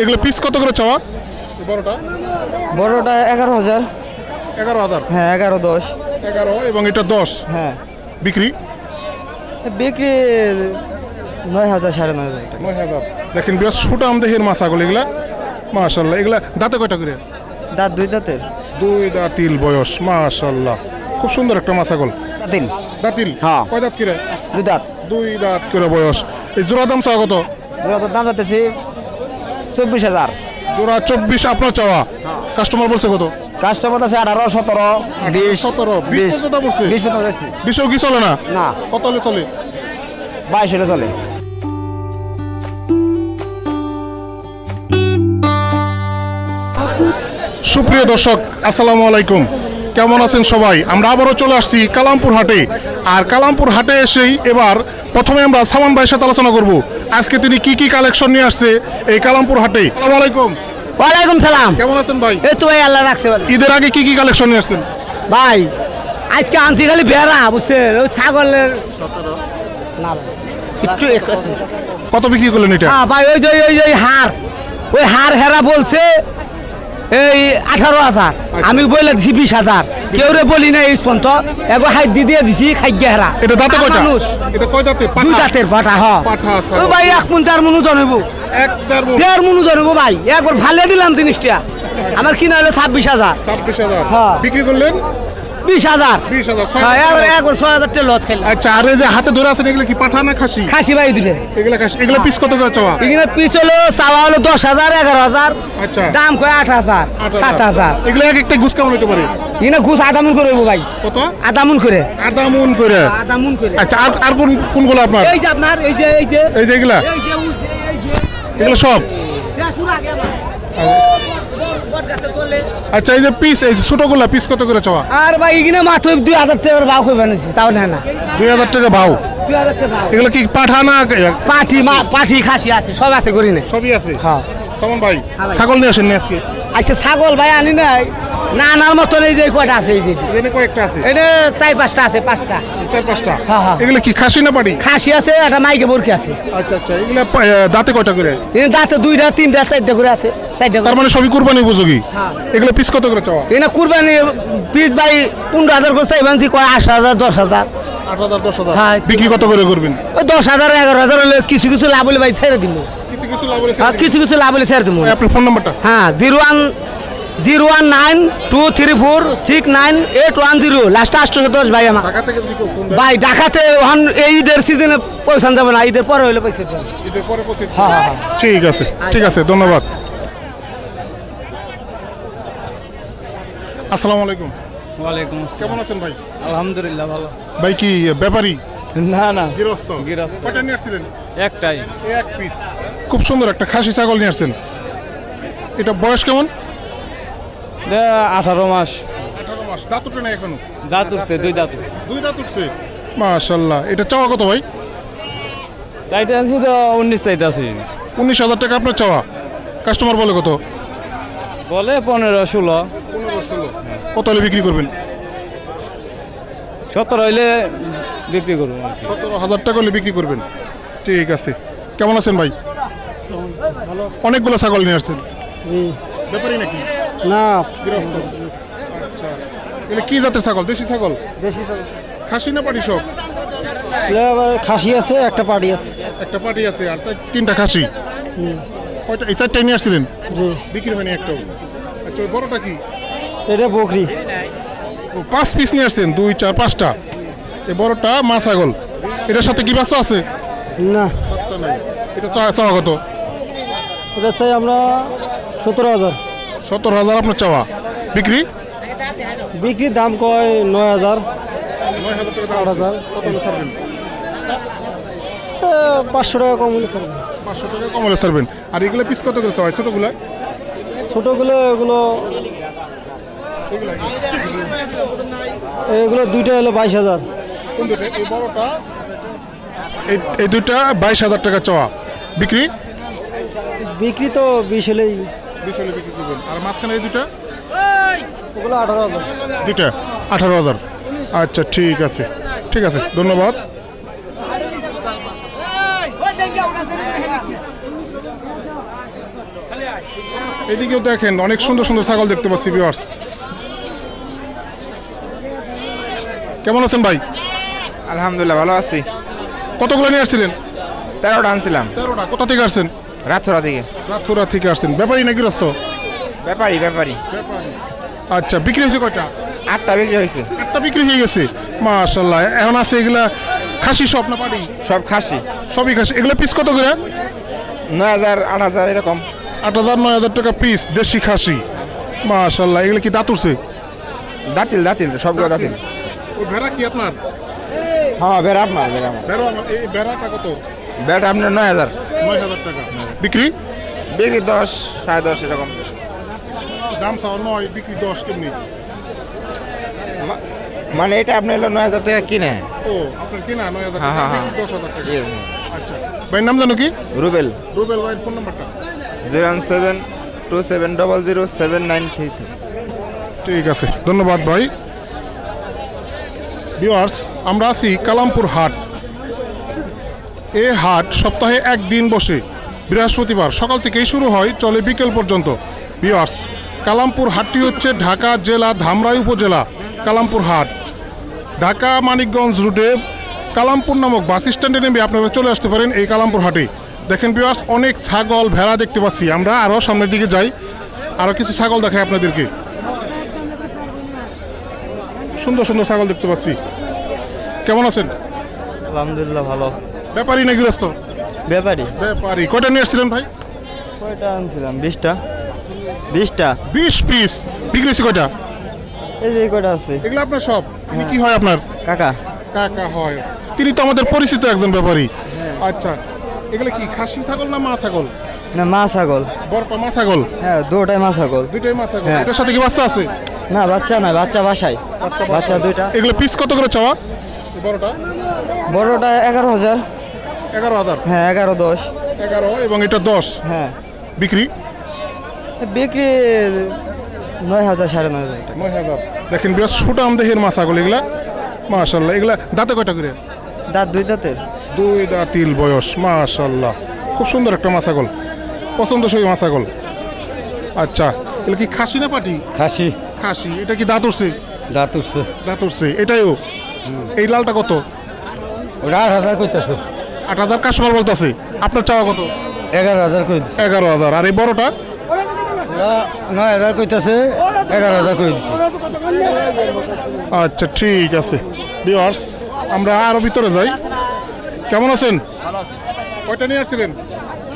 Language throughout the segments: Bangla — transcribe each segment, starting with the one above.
এগুলো পিস কত করে চাওয়া? বড়টা? বড়টা এগারো হাজার। এগারো হাজার? হ্যাঁ এগারো দশ। এগারো এবং এটা দশ? হ্যাঁ। বিক্রি? বিক্রি নয় হাজার সাড়ে নয় হাজার টাকা। নয় হাজার। দেখেন বেশ ছোট আমদেহের মাছ আগল এগুলা। মাশাল্লাহ এগুলা দাঁতে কয়টা করে? দাঁত দুই দাঁতের। দুই দাঁতিল বয়স মাশাল্লাহ। খুব সুন্দর একটা মাছ আগল দাঁতিল। দাঁতিল? হ্যাঁ। কয় দাঁত কিরে? দুই দাঁত। দুই দাঁত করে বয়স। এই জোড়া দাম চাওয়া কত? দুটার দাম যাচ্ছে চব্বিশ হাজার। জোড়া চব্বিশ আপনার চাওয়া। কাস্টমার বলছে কত? কাস্টমার আছে আঠারো সতেরো বিশ সতেরো, বিশেও কি চলে না? না। কত হলে চলে? বাইশ হলে চলে। সুপ্রিয় দর্শক আসসালামু আলাইকুম। কেমন আছেন সবাই? আমরা আবারও চলে আসছি কালামপুর হাটে। আর কালামপুর হাটে এসেই এবার প্রথমে আমরা সামান ভাইয়ের সাথে আলোচনা করব। আজকে তিনি কি কি কালেকশন নিয়ে আসছে এই কালামপুর হাটে। আসসালামু আলাইকুম। ওয়ালাইকুম সালাম। কেমন আছেন ভাই? এই তো ভাই আল্লাহ রাখছে ভালো। ঈদের আগে কি কি কালেকশন নিয়ে আসছেন? ভাই আজকে আনছি খালি বেড়া বুঝছেন? ওই ছাগলের না একটু কত বিক্রি করলেন এটা? হ্যাঁ ভাই ওই যে ওই যে হার ওই হার হেরা বলছে এই আঠারো হাজার। আমি বইলে দিছি বিশ হাজার। কেউ রে বলি না এই পর্যন্ত এগো হাই দি দিয়ে দিছি খাইগে হেরা। এটা দাঁতে কয়টা? মানুষ। এটা কয় দাঁতে? দুই দাঁতের পাটা হ। পাঠা, ছাগল। ভাই এক মন চার মনু জনবো। এক দেড় মনু। জনবো ভাই। একবার ভালে দিলাম জিনিসটা। আমার কিনা হলো ছাব্বিশ হাজার। ছাব্বিশ হাজার। হ্যাঁ। বিক্রি করলেন? বিশ হাজার। বিশ হাজার হ্যাঁ একবার ছয় হাজার টাকা লস খেলাম আচ্ছা আর এই যে হাতে ধরে আছেন এগুলো কি পাঠা না খাসি? খাসি বাই দিলে এগুলো খাসি এগুলো পিস কত করে চাওয়া? এখানে পিস হলো চাওয়া হলো দশ হাজার এগারো হাজার। আচ্ছা। দাম কয় আট হাজার সাত হাজার। এগুলো এক একটা গুছ কেমন হতে পারে? এখানে ঘুষ আদামুন করে ভাই। কত? আদামুন করে। আধা করে। আদামুন করে। আচ্ছা আর আর কোন কোনগুলো আপনার? এই যে আপনার এই যে এই যে। এই যে এগুলা? এগুলো সব? আচ্ছা এই যে পিস এই ছোটগুলো পিস কত করে চাওয়া? আর ভাই এখানে মাত্র দুই হাজার টাকার ভাও করে বানিয়েছি তাও না না। দুই হাজার টাকা ভাও। এগুলো কি পাঠা না পাঠি মা- পাঠি খাসি আছে সব আছে করি না সবই আছে? হ্যাঁ। সমন ভাই হ্যাঁ ছাগল নিয়ে আসেন না আজকে আচ্ছা ছাগল ভাই আনি নাই। না আনার মতন এই যে কয়টা আছে এই যে। এখানে কয়েকটা আছে। এটা চার পাঁচটা আছে পাঁচটা। চার পাঁচটা? হ্যাঁ, হ্যাঁ। এগুলো কি খাসি না পাটি খাসি আছে একটা মাইকে বরকি আছে। আচ্ছা আচ্ছা এগুলো দাঁতে কয়টা করে? এখানে দাঁতে দুইটা তিনটা চারটা করে আছে চারটা তার মানে সবই কুরবানি উপযোগী? হ্যাঁ। এগুলো পিস কত করে চাওয়া? এখানে কুরবানি পিস ভাই পনেরো হাজার করে চাইবানছি কয় আট হাজার দশ হাজার? হ্যাঁ। বিক্রি কত করে করবেন? ওই দশ হাজার এগারো হাজার হলে কিছু কিছু লাভ হলে ভাই ছেড়ে দিব কিছু কিছু লাভ হলে কিছু কিছু লাভ হলে ছেড়ে দিব আপনার ফোন নাম্বারটা হ্যাঁ zero one zero one nine two three four six nine eight one zero. Last আটশো দশ ভাই আমার। ভাই ঢাকাতে ওখান এই ঈদের সিজনে পয়সা যাবে না ঈদের পরে হলে পয়সা দিন। হ্যাঁ হ্যাঁ ঠিক আছে ঠিক আছে ধন্যবাদ। আসসালামু আলাইকুম। ওয়ালাইকুম কেমন আছেন ভাই? আলহামদুলিল্লাহ ভালো। ভাই কি ব্যাপারী? না না। গৃহস্থ। গৃহস্থ। কয়টা নিয়ে আসছিলেন? একটাই। এক পিস খুব সুন্দর একটা খাসি ছাগল নিয়ে আসছেন। এটা বয়স কেমন? আঠারো মাস। আঠারো মাস। দাঁত উঠে না এখনও? দাঁত উঠছে দুই দাঁত উঠছে। দুই দাঁত উঠছে? মাশাল্লাহ এটা চাওয়া কত ভাই? চাইতে আছি তো উনিশ চাইতে আছি। উনিশ হাজার টাকা আপনার চাওয়া। কাস্টমার বলে কত? বলে পনেরো ষোলো। পনেরো ষোলো। কত হলে বিক্রি করবেন? সতেরো হইলে বিক্রি করব। সতেরো হাজার টাকা হলে বিক্রি করবেন। ঠিক আছে। কেমন আছেন ভাই? অনেকগুলো ছাগল নিয়ে আসছেন। ব্যাপারই নাকি? না গৃহস্থ। আচ্ছা এগুলো কি জাতের ছাগল? দেশি ছাগল? দেশি ছাগল। খাসি না পাটি সব? খাসি আছে একটা পাড়ি আছে। একটা পাটি আছে আর চার- তিনটা খাসি? কয়টা এই চারটাই নিয়ে আসছিলেন? জি। বিক্রি হয়নি একটাও। আচ্ছা ওই বড়টা কি? সেটা বকরি। ও পাঁচ পিস নিয়ে আসছেন দুই চার পাঁচটা। এই বড়টা মা ছাগল। এটার সাথে কি বাচ্চা আছে? না। বাচ্চা নাই। এটা চা- চাওয়া কত? এটা চাই আমরা সতেরো হাজার। সত্তর হাজার আপনার চাওয়া। বিক্রি? বিক্রির দাম কয়? নয় হাজার। আট হাজার। পাঁচশো টাকা কম হলে স্যার পাঁচশো টাকা কম হলে ছাড়বেন। আর এগুলো পিস কত করে চাওয়া? ছোটোগুলো? ছোটোগুলো এগুলো এগুলো দুইটা হলো বাইশ হাজার। এই এই এই দুইটা বাইশ হাজার টাকা চাওয়া। বিক্রি? বিক্রি তো বিশ হলেই বিশ হলে বিক্রি করবেন আর মাঝখানে এই দুইটা? ওগুলো আঠারো হাজার। দুইটা? আঠারো হাজার। আচ্ছা ঠিক আছে। ঠিক আছে ধন্যবাদ। এদিকেও দেখেন অনেক সুন্দর সুন্দর ছাগল দেখতে পাচ্ছি ভিউয়ার্স কেমন আছেন ভাই? আলহামদুলিল্লাহ ভালো আছি। কতগুলো নিয়ে আসছিলেন? তেরোটা আনছিলাম। তেরোটা। কোথা থেকে আসছেন? রাতছড়া থেকে। রাথুরা থেকে আসছেন। ব্যাপারী নাকি রাস্ত? ব্যাপারী ব্যাপারী। আচ্ছা বিক্রি হয়েছে কয়টা? আটটা বিক্রি হয়েছে। একটা বিক্রি হয়ে গেছে। মাশাল্লাহ এখন আছে এগুলা খাসি সব না পারি সব খাসি। সবই খাসি। এগুলা পিস কত করে? নয় হাজার আট হাজার এরকম। আট হাজার নয় হাজার টাকা পিস দেশি খাসি। মাশাল্লাহ এগুলো কি দাঁত উঠছে? দাঁতিল দাঁতিল সবগুলো দাঁতিল। ওই ভেড়া কি আপনার? হ্যাঁ ভেড়া আপনার আমার। ভেড়া আমার এই ভেড়াটা কত? বেড়া আপনার নয় হাজার। নয় হাজার টাকা। বিক্রি? বিক্রি দশ সাড়ে দশ এরকম। দাম চাও নয় বিক্রি দশ কেমনি? মানে এটা আপনি হলো নয় হাজার টাকা কিনে। ও আপনার কিনা নয় হাজার হ্যাঁ, হ্যাঁ, দশ হাজার টাকা। ইয়ে, আচ্ছা ভাইয়ের নাম জানো কি? রুবেল। রুবেল ভাইয়ের ফোন নাম্বারটা? Zero one seven two seven double zero seven nine three three. ঠিক আছে ধন্যবাদ ভাই। ভিউয়ার্স আমরা আছি কালামপুর হাট। এ হাট সপ্তাহে একদিন বসে। বৃহস্পতিবার সকাল থেকেই শুরু হয় চলে বিকেল পর্যন্ত। ভিউয়ার্স কালামপুর হাটটি হচ্ছে ঢাকা জেলা ধামরাই উপজেলা কালামপুর হাট। ঢাকা মানিকগঞ্জ রুটে কালামপুর নামক বাস স্ট্যান্ডে নেমে আপনারা চলে আসতে পারেন এই কালামপুর হাটে। দেখেন ভিউয়ার্স অনেক ছাগল ভেড়া দেখতে পাচ্ছি আমরা আরও সামনের দিকে যাই। আরও কিছু ছাগল দেখাই আপনাদেরকে। সুন্দর সুন্দর ছাগল দেখতে পাচ্ছি। কেমন আছেন? আলহামদুলিল্লাহ ভালো। ব্যাপারই না গৃহস্থ? ব্যাপারী? ব্যাপারী। কয়টা নিয়ে আসছিলেন ভাই? কয়টা আনছিলাম? বিশটা। বিশটা। বিশ পিস। বিক্রি হয়েছে কয়টা? এই যে কয়টা আছে। এগুলো আপনার সব? ইনি কি হয় আপনার? কাকা। কাকা হয়। তিনি তো আমাদের পরিচিত একজন ব্যাপারী। আচ্ছা। এগুলো কি খাসি ছাগল না মা ছাগল? না মা ছাগল। বরপা মা ছাগল? হ্যাঁ দুটাই মা ছাগল। দুইটাই মা ছাগল। হ্যাঁ। এটার সাথে কি বাচ্চা আছে? না বাচ্চা না বাচ্চা বাসায়। বাচ্চা দুইটা। এগুলো পিস কত করে চাওয়া? বড়টা? বড়টা এগারো হাজার। এগারো হাজার। হ্যাঁ এগারো দশ। এগারো এবং এটা দশ। হ্যাঁ। বিক্রি? বিক্রি নয় হাজার সাড়ে নয় হাজার টাকা। নয় হাজার। দেখেন বেশ সুটাম দেহের মা ছাগল এগুলা? মাশাল্লাহ এগুলা দাঁতে কয়টা করে? দাঁত দুই দাঁতের। দুই দাঁতিল বয়স মাশাল্লাহ খুব সুন্দর একটা মাছাগল। পছন্দসই মাছাগল। আচ্ছা এগুলো কি খাসি না পাটি? খাসি। খাসি এটা কি দাঁত উঠছে দাঁত উঠছে দাঁত উঠছে এটাইও? এই লালটা কত? ওটা আট হাজার কইতেছে। আট হাজার কাস্টমার বলতেছে আপনার চাওয়া কত? এগারো হাজার কই এগারো হাজার। আর এই বড়টা? নয় হাজার কইতেছে এগারো হাজার কই আচ্ছা ঠিক আছে। ভিউয়ার্স আমরা আরও ভিতরে যাই। কেমন আছেন? কয়টা নিয়ে আসছিলেন?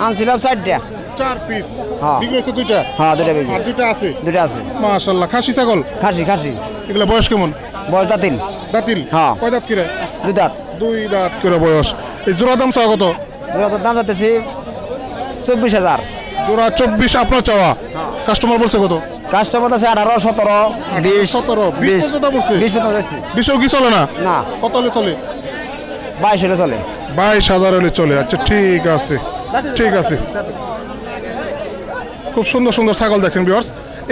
আনছিলাম চারটা। চার পিস হ্যাঁ। বিক্রি হচ্ছে দুইটা? হ্যাঁ দুটা বিক্রি। আর দুইটা আছে? দুটা আছে। মাশাল্লাহ খাসি ছাগল? খাসি খাসি। এগুলো বয়স কেমন? বল দাঁতিল। দাঁতিল? হ্যাঁ। কয় দাঁত কিরে? দুই দাঁত। দুই দাঁত করে বয়স? জোড়া দাম চাওয়া কত? দুটার দাম চব্বিশ হাজার। জোড়া চব্বিশ আপনার চাওয়া। কাস্টমার বলছে কত? কাস্টমার আছে আঠারো সতেরো বিশ। সতেরো বিশ বিশ। বিশেও কি চলে না? না। কত হলে চলে? বাইশ হলে চলে। বাইশ হাজার হলে চলে। আচ্ছা ঠিক আছে। ঠিক আছে। খুব সুন্দর সুন্দর ছাগল দেখেন বিয়ার্স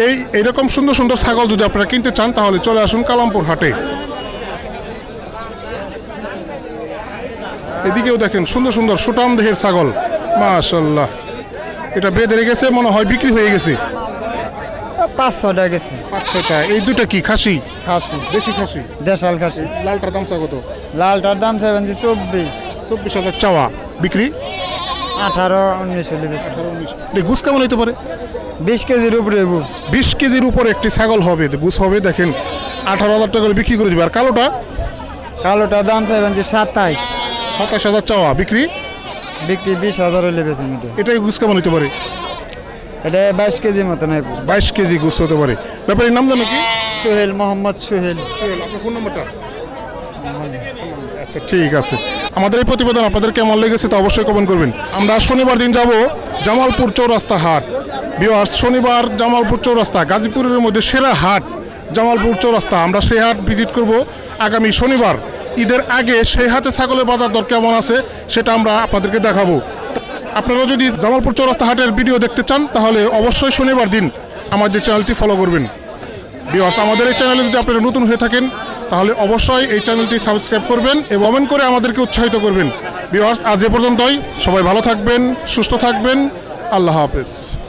এই এইরকম সুন্দর সুন্দর ছাগল যদি আপনারা কিনতে চান তাহলে চলে আসুন কালামপুর হাটে। এদিকেও দেখেন সুন্দর সুন্দর সুটাম দেহের ছাগল। মাশাল্লাহ এটা বেঁধে রেখেছে মনে হয় বিক্রি হয়ে গেছে। পাঁচ ছটা গেছে। পাঁচ এই দুটা কি খাসি? খাসি। দেশি খাসি? দেশাল খাসি। লালটার দাম কত? লালটার দাম সেভেন চব্বিশ। চব্বিশ হাজার চাওয়া। বিক্রি? আঠারো উনিশ আঠারো উনিশ। গুছ কেমন হইতে পারে? বিশ কেজির উপরে বিশ কেজির উপরে একটি ছাগল হবে গুছ হবে দেখেন। আঠারো হাজার টাকা করে বিক্রি করে দিবে। আর কালোটা? কালোটার দাম সেভেন সাতাইশ। সাতাশ হাজার চাওয়া বিক্রি? বিক্রি বিশ হাজার হলে মিটে এটাই গুছ কেমন হইতে পারে? এটা বাইশ কেজির মতন এবু বাইশ কেজি গুছ হতে পারে। ব্যাপারীর নাম জানো কি? সোহেল মোহাম্মদ সোহেল। আপনার ফোন নাম্বারটা? আচ্ছা ঠিক আছে। আমাদের এই প্রতিবেদন আপনাদের কেমন লেগেছে তা অবশ্যই কমেন্ট করবেন। আমরা শনিবার দিন যাব জামালপুর চৌরাস্তা হাট। বিহার শনিবার জামালপুর চৌরাস্তা গাজীপুরের মধ্যে সেরা হাট জামালপুর চৌরাস্তা। আমরা সেই হাট ভিজিট করব আগামী শনিবার। ঈদের আগে সেই হাটে ছাগলের বাজার দর কেমন আছে, সেটা আমরা আপনাদেরকে দেখাবো। আপনারা যদি জামালপুর চৌরাস্তা হাটের ভিডিও দেখতে চান, তাহলে অবশ্যই শনিবার দিন আমাদের চ্যানেলটি ফলো করবেন। বিওয়াস আমাদের এই চ্যানেলে যদি আপনারা নতুন হয়ে থাকেন, তাহলে অবশ্যই এই চ্যানেলটি সাবস্ক্রাইব করবেন এবং কমেন্ট করে আমাদেরকে উৎসাহিত করবেন। বিওয়ার্স আজ এ পর্যন্তই। সবাই ভালো থাকবেন, সুস্থ থাকবেন। আল্লাহ হাফেজ।